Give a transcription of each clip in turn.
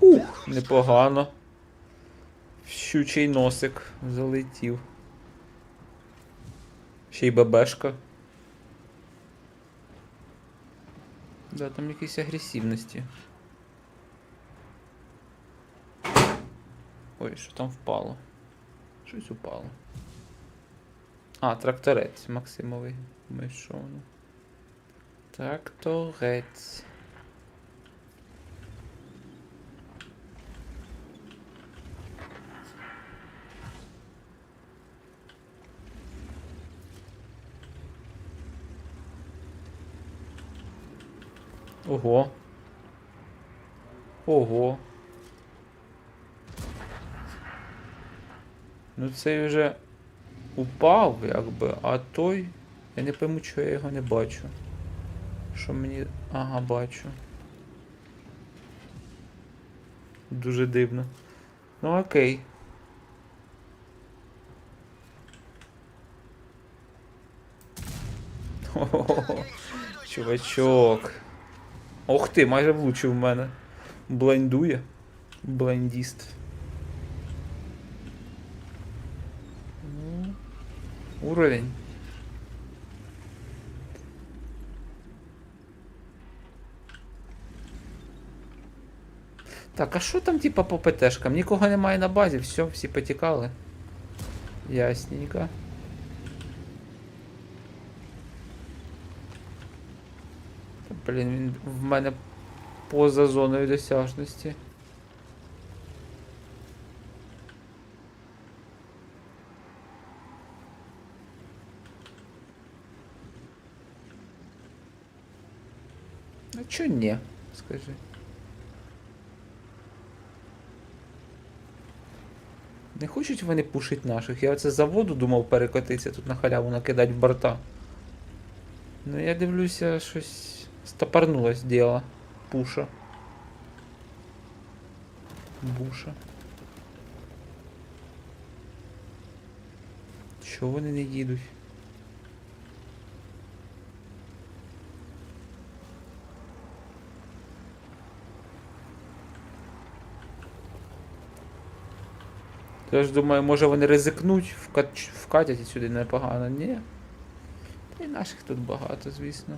Ух, непогано. Щучий носик залетів. Ще й бебешка. Да, там якісь агресивності. Ой, що там впало? Щось упало. А, тракторець Максимовий. Ми що воно? Тракторець. Ого. Ого. Ну цей вже упав, якби, а той. Я не пойму, чого я його не бачу. Що мені. Ага, бачу. Дуже дивно. Ну окей. Хо-хо-хо. Чувачок. Ох ти, майже влучив в мене. Блендує. Блендіст. Уровень. Так, а що там типа по ПТшкам? Нікого немає на базі, все, всі потікали. Ясненько. Блін, він в мене поза зоною досяжності. А чо ні? Скажи. Не хочуть вони пушить наших. Я оце заводу думав перекотитися, тут на халяву накидать в борта. Ну я дивлюся, щось стопорнулось діло. Пуша. Буша. Чого вони не їдуть? Я ж думаю, може вони ризикнуть, вкат... вкатять сюди непогано. Ні. Та й наших тут багато, звісно.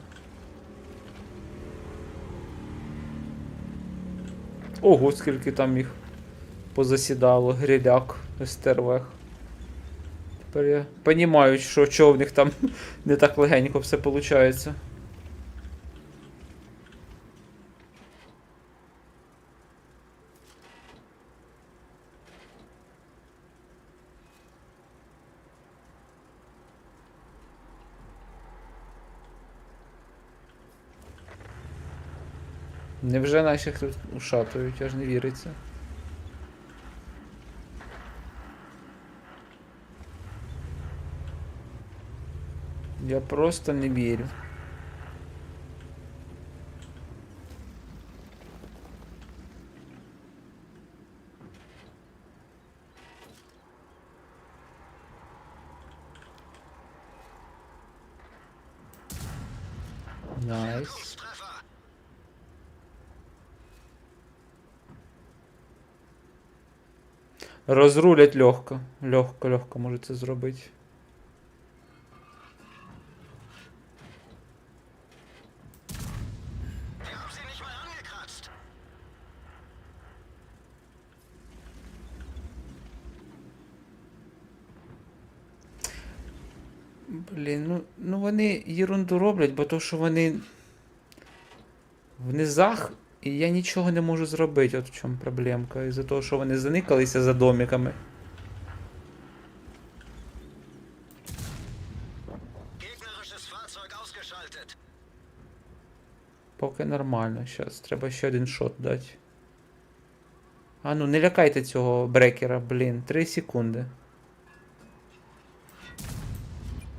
Ого, скільки там їх позасідало, гриляк, стервех. Тепер я понімаю, що чого в них там не так легенько все виходить. Невже наших тут ушатують, аж не віриться. Я просто не вірю. Найс. Розрулять легко. Легко, легко може це зробити. Блін, ну, ну вони єрунду роблять, бо то, що вони в низах, і я нічого не можу зробити, от в чому проблемка. Із-за того, що вони заникалися за домиками. Поки нормально. Щас, треба ще один шот дати. А ну, не лякайте цього брекера, блін. 3 секунди.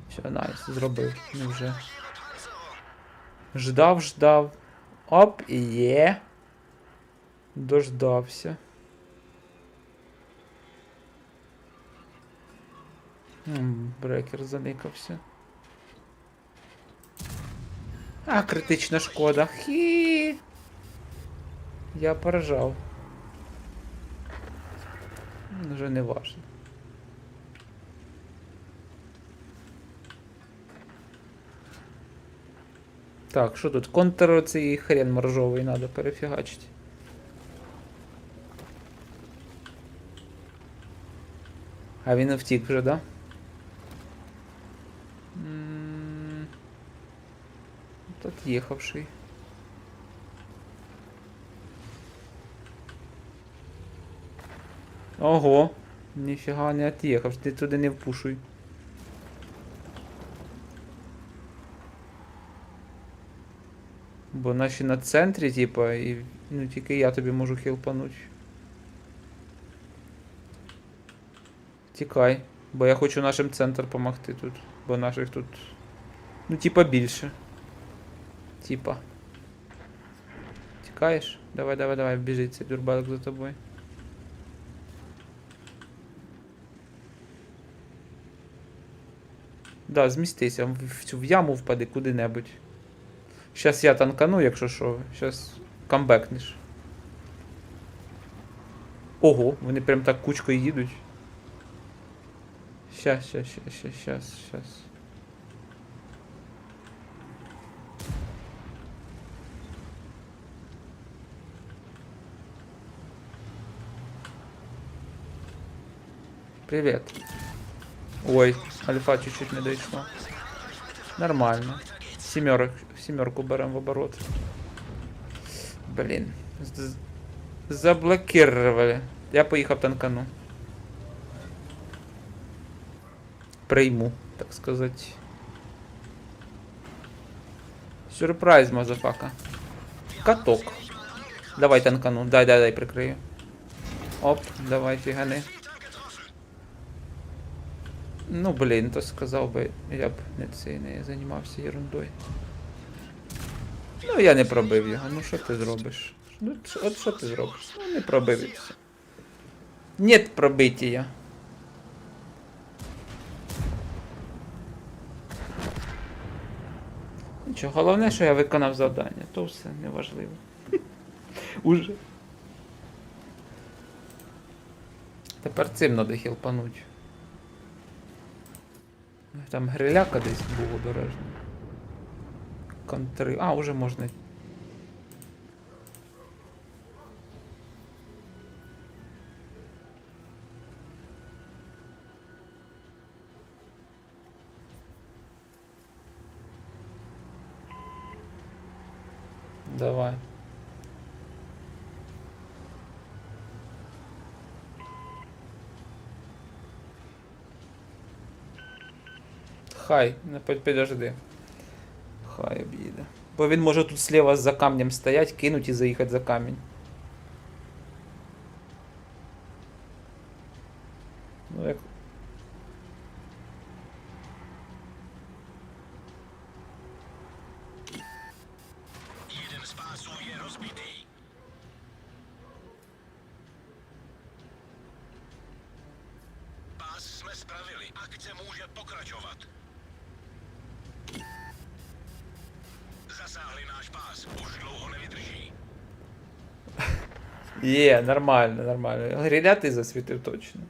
Все, найс, зробив. Ну вже. Ждав, ждав. Оп, є. Дождався. М, брекер заникався. А, критична шкода. Хі. Я поражав. Вже не важно. Так, що тут? Контр цей хрен моржовий треба перефігачити. А він втік вже, да? Тут їхавший. Ого, ніфіга не от'їхав, ти туди не впушуй. Бо наші на центрі, типа, і ну тільки я тобі можу хілпануть. Тікай, бо я хочу нашим центр помогти тут. Бо наших тут. Ну, типа більше. Типа. Тікаєш? Давай, давай, давай, біжить цей за тобою. Да, змістися, в цю в яму впади куди-небудь. Щас я танкану, якщо що. Щас камбекнеш. Ого, вони прям так кучкою їдуть. Щас, щас, щас, щас, щас, щас. Привет. Ой, альфа чуть-чуть не дійшла. Нормально. Семерок, семерку берем в оборот. Блин. Заблокировали. Я поїхав танкану. Прийму, так сказати. Сюрприз, мазафака. Каток. Давай танкану. Дай, дай, дай, прикрию. Оп, давай фігани. Ну, блін, то сказав би, я б не цей не займався ерундою. Ну, я не пробив його. Ну що ти зробиш? Ну, от що ти зробиш? Ну, не пробив і все. Нет пробиття. Нічого, головне, що я виконав завдання, то все неважливо. Уже. Тепер цим треба хілпануть. Там гриляка десь був обережно. Контри. А, уже можна. Давай. Хай, підожди. Хай об'їде. Бо він може тут слева за камнем стоять, кинуть і заїхати за камінь. Ну як. Pás jsme spravili. Akce může pokračovat. Náš pás. Už dlouho nevydrží. Є, нормально, нормально. Гриля ти засвітив точно.